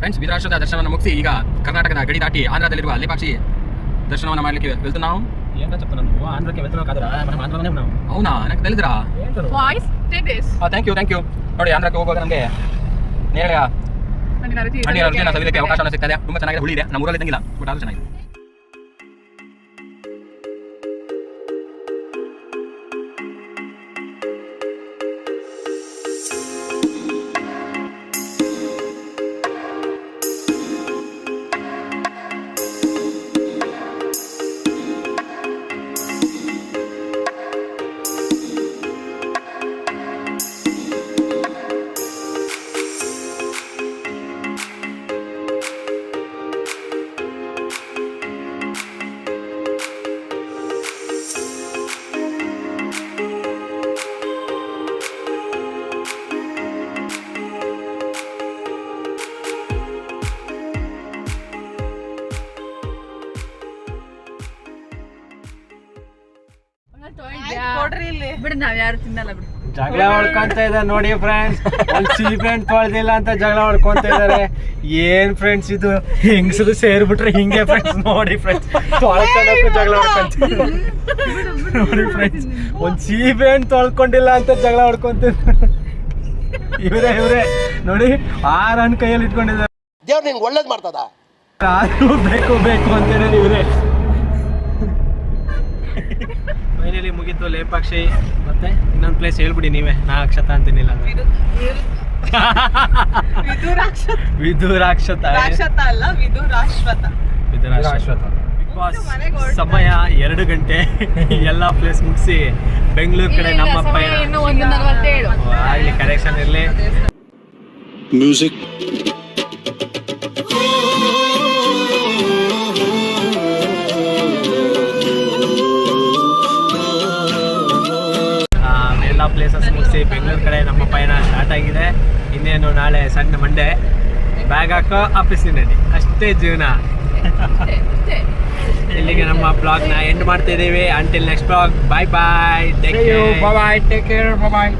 Friends ವಿಧಾರಾಷ್ಟ್ರದ ದರ್ಶನವನ್ನು ಮುಗಿಸಿ ಈಗ ಕರ್ನಾಟಕದ ಗಡಿ ದಾಟಿ ಆಂಧ್ರದಲ್ಲಿರುವ ಲೇಪಾಕ್ಷಿ ದರ್ಶನವನ್ನು ಮಾಡ್ಲಿಕ್ಕೆ వెళ్తున్నాం ఏంటో చెప్తున్నాను నువ్వు ఆంధ్రకి వెళ్తున్నావు కదరా మనం ఆంధ్రలోనే ఉన్నాం అవునా నాకు తెలియదురా ఏంటో Twice did this. Thank you thank you ನೋಡಿ ಆಂಧ್ರಕ್ಕೆ ಹೋಗುವಾಗ ನಮಗೆ ನೇರಳೆ ಹಣ್ಣಿನ ರುಚಿ ಹಣ್ಣಿನ ರುಚಿಯನ್ನು ಸವಿಲಿಕ್ಕೆ ಅವಕಾಶವನ್ನು ಸಿಗ್ತದೆ ತುಂಬ ಚೆನ್ನಾಗಿದೆ ಹುಳಿ ಇದೆ ನಮ್ಮ ಊರಲ್ಲಿ ಇದ್ದಂಗಿಲ್ಲ ಬಟ್ ಅದು ಚೆನ್ನಾಗಿದೆ ಬಿಡು ನಾವ್ ಯಾರು ತಿನ್ನಲ್ಲ ಬಿಡು. ಜಗಳ ಹೊಡ್ಕೊಂತ ಇದ್ದಾರೆ ನೋಡಿ ಫ್ರೆಂಡ್ಸ್ ಒಂದ್ ಸೀಮೆಂಟ್ ತೊಳ್ದಿಲ್ಲ ಅಂತ ಜಗಳ ಹೊಡ್ಕೊಂತ ಇದ್ದಾರೆ ಏನ್ ಫ್ರೆಂಡ್ಸ್ ಇದು? ಹೆಂಗಸರು ಸೇರ್ಬಿಟ್ರೆ ಹಿಂಗೆ ಫ್ರೆಂಡ್ಸ್ ನೋಡಿ ಫ್ರೆಂಡ್ಸ್ ತೊಳ್ಕೊಳಕ್ಕೂ ಜಗಳ ಹೊಡ್ಕೊಂತ ನೋಡಿ ಫ್ರೆಂಡ್ಸ್ ಒಂದ್ ಫ್ರೆಂಡ್ ತೊಳ್ಕೊಂಡಿಲ್ಲ ಅಂತ ಜಗಳ ಹೊಡ್ಕೊಂತ ಇವರೇ ಇವ್ರೆ. ನೋಡಿ ಆರ್ ಹಣ್ಣು ಕೈಯಲ್ಲಿ ಇಟ್ಕೊಂಡಿದ್ದಾರೆ. ದೇವ್ರು ನಿಂಗೆ ಒಳ್ಳೇದು ಮಾಡ್ತದ? ಆದ್ರೂ ಬೇಕು ಬೇಕು ಅಂತಾರೆ ಇವ್ರೆ. ಮುಗೀತು ಲೇಪಾಕ್ಷಿ. ಮತ್ತೆ ಇನ್ನೊಂದು ಪ್ಲೇಸ್ ಹೇಳ್ಬಿಡಿ ನೀವೇ. ನಾ ಅಕ್ಷತ ಅಂತೀನಿಲ್ಲ ವಿಧುರಾಕ್ಷತ ರಾಕ್ಷತ. ಅಲ್ಲ ವಿದು ರಾಶ್ವತ. ವಿಧುರಾಶ್ವತ ಬಿಗ್ ಬಾಸ್ ಸಮಯ ಎರಡು ಗಂಟೆ. ಎಲ್ಲ ಪ್ಲೇಸ್ ಮುಗಿಸಿ ಬೆಂಗಳೂರು ಕಡೆ ನಮ್ಮ ಆಗ್ಲಿ ಕರೆಕ್ಷನ್ ಇರಲಿ. music. ಮುಗಿಸಿ ಬೆಂಗಳೂರು ಕಡೆ ನಮ್ಮ ಪಯಣ ಸ್ಟಾರ್ಟ್ ಆಗಿದೆ. ಇನ್ನೇನು ನಾಳೆ ಸಣ್ಣ ಮಂಡೆ ಬ್ಯಾಗ್ ಹಾಕೋ ಆಫೀಸಿನಲ್ಲಿ ಅಷ್ಟೇ ಜೀವನ. ಇಲ್ಲಿಗೆ ನಮ್ಮ ಬ್ಲಾಗ್ನ ಎಂಡ್ ಮಾಡ್ತಾ ಇದ್ದೀವಿ until next vlog bye bye take bye take care bye